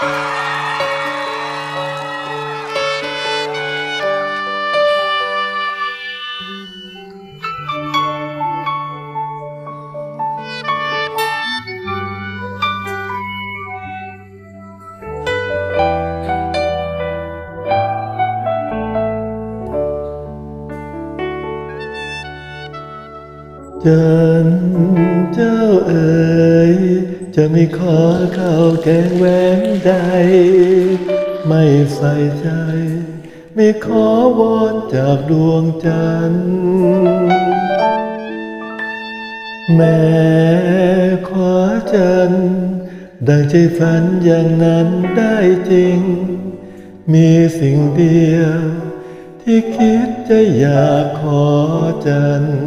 จันเจะไม่ขอข้าวแกงแหวนใด ไม่ใส่ใจ ไม่ขอวอนจากดวงจันทร์แม้ขวาจันทร์ดังใจฝันอย่างนั้นได้จริง มีสิ่งเดียว ที่คิดจะอยากขอจันทร์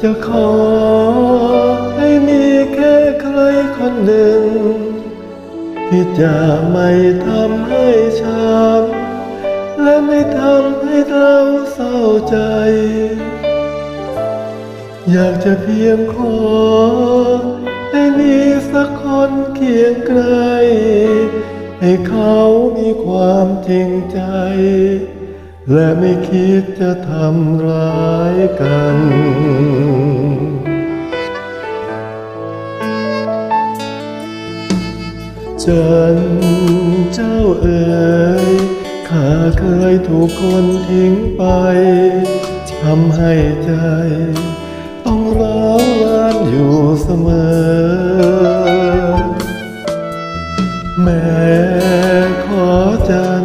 จะขอ ที่จะไม่ทำให้ช้ำและไม่ทำให้เราเศร้าใจ อยากจะเพียงขอ ให้มีสักคนเคียงไกล ให้เขามีความจริงใจ และไม่คิดจะทำร้ายกัน จันเจ้าเอ๋ยข้าเคยถูกคนทิ้งไปทำให้ใจ ต้องร้าวรานอยู่เสมอ แม้ขอจัน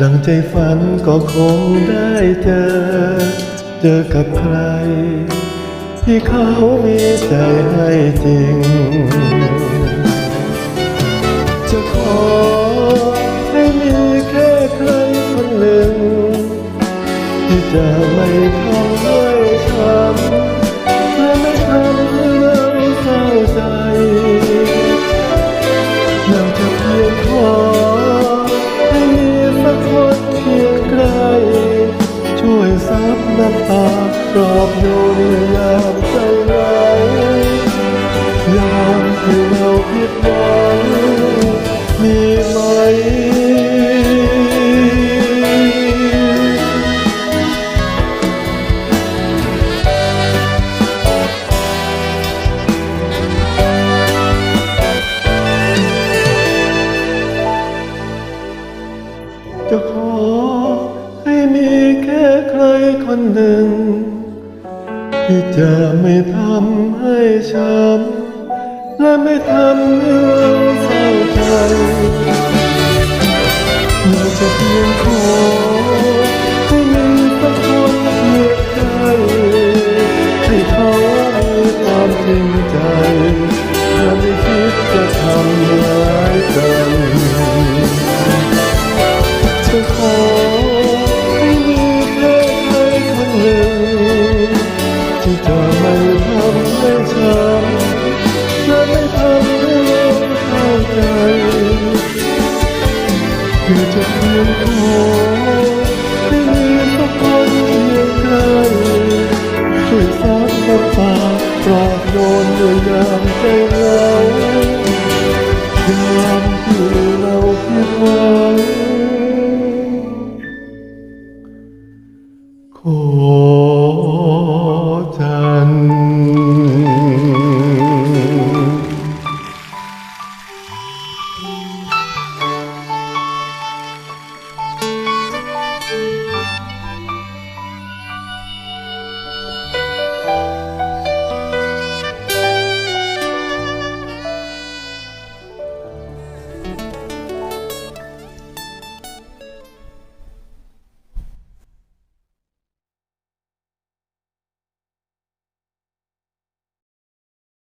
ดังใจฝันก็คงได้เจอ เจอกับใคร ที่เขามีใจให้จริง ให้มีแค่ใครคนหนึ่ง ที่จะไม่ทำให้ช้ำและไม่ทำให้เราเศร้าใจอยากจะเพียงขอให้มีสักคนเคียงใกล้ช่วยซับน้ำตาปลอบโยนยามใจร้ายยามที่เราผิดหวัง วันหนึ่ง ที่จะไม่ทำให้ช้ำและไม่ทำให้เราเศร้าใจเราจะเพียงข เพื่อจะเ